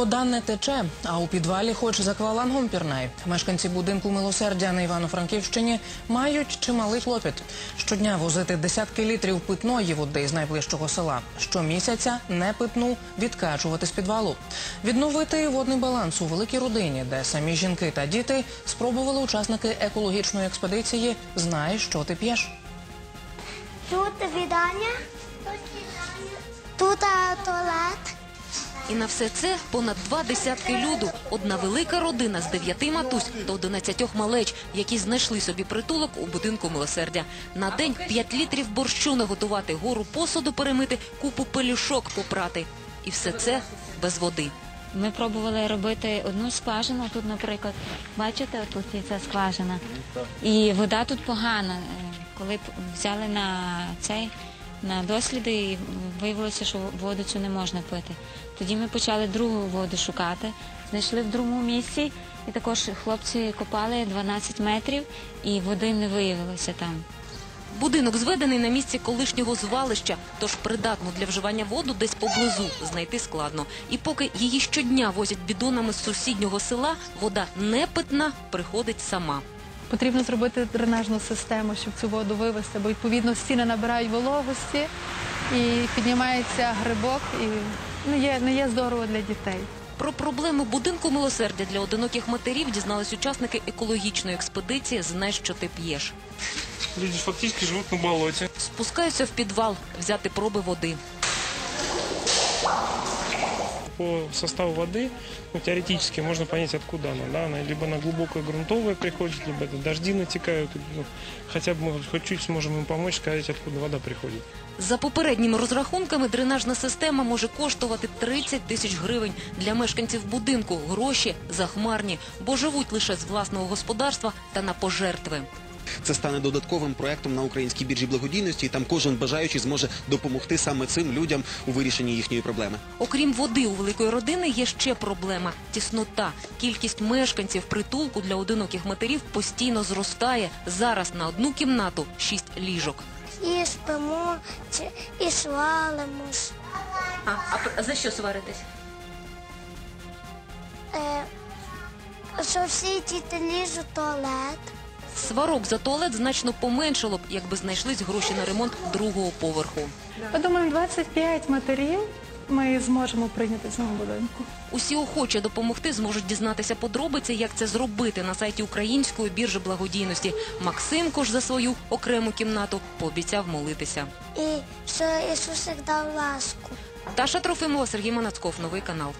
вода не тече, а у підвалі, хоч за квалангом пірнай. Мешканці будинку милосердя на Івано-Франківщині мають чималий клопіт. Щодня возити десятки літрів питної води з найближчого села. Щомісяця не питну відкачувати з підвалу. Відновити водний баланс у великій родині, де самі жінки та діти спробували учасники екологічної експедиції «Знай, що ти п'єш». Тут відання, тут туалет. І на все це понад два десятки люду. Одна велика родина з дев'яти матусь до одинадцятьох малеч, які знайшли собі притулок у будинку милосердя. На день п'ять літрів борщу наготувати, гору посуду перемити, купу пелюшок попрати. І все це без води. Ми пробували робити одну скважину. Тут, наприклад, бачите, тут є ця скважина. І вода тут погана. Е, Коли взяли на цей на досліди, і виявилося, що воду цю не можна пити. Тоді ми почали другу воду шукати, знайшли в другому місці, і також хлопці копали 12 метрів, і води не виявилося там. Будинок зведений на місці колишнього звалища, тож придатну для вживання воду десь поблизу знайти складно. І поки її щодня возять бідонами з сусіднього села, вода не питна приходить сама. Потрібно зробити дренажну систему, щоб цю воду вивести, бо відповідно стіни набирають вологості і піднімається грибок, і не є, не є здорово для дітей. Про проблеми будинку милосердя для одиноких матерів дізнались учасники екологічної експедиції «Знай, що ти п'єш». Люди фактически живут на болоте. Спускаються в підвал взяти проби води По составу воды, ну, теоретически можно понять, откуда она. Да? Она либо на глубокое грунтовое приходит, либо это дожди натекают. Ну, хотя бы мы хоть чуть сможем им помочь, сказать, откуда вода приходит. За попередніми розрахунками, дренажна система може коштувати 30 тисяч гривень. Для мешканців будинку гроші захмарні, бо живуть лише з власного господарства та на пожертви. Це стане додатковим проектом на українській біржі благодійності, і там кожен бажаючий зможе допомогти саме цим людям у вирішенні їхньої проблеми. Окрім води у великої родини є ще проблема – тіснота. Кількість мешканців притулку для одиноких матерів постійно зростає. Зараз на одну кімнату шість ліжок. І спимо, і свалимось. А, а за що сваритись? Е, що всі діти лізуть в туалет. Сварок за туалет значно поменшало б, якби знайшлись гроші на ремонт другого поверху. Ми думаємо, 25 матерів ми зможемо прийняти в цьому будинку. Усі охочі допомогти зможуть дізнатися подробиці, як це зробити на сайті української біржі благодійності. Максимко ж за свою окрему кімнату пообіцяв молитися. І що Ісусик дав ласку. Таша Трофимова, Сергій Манацков, новий канал.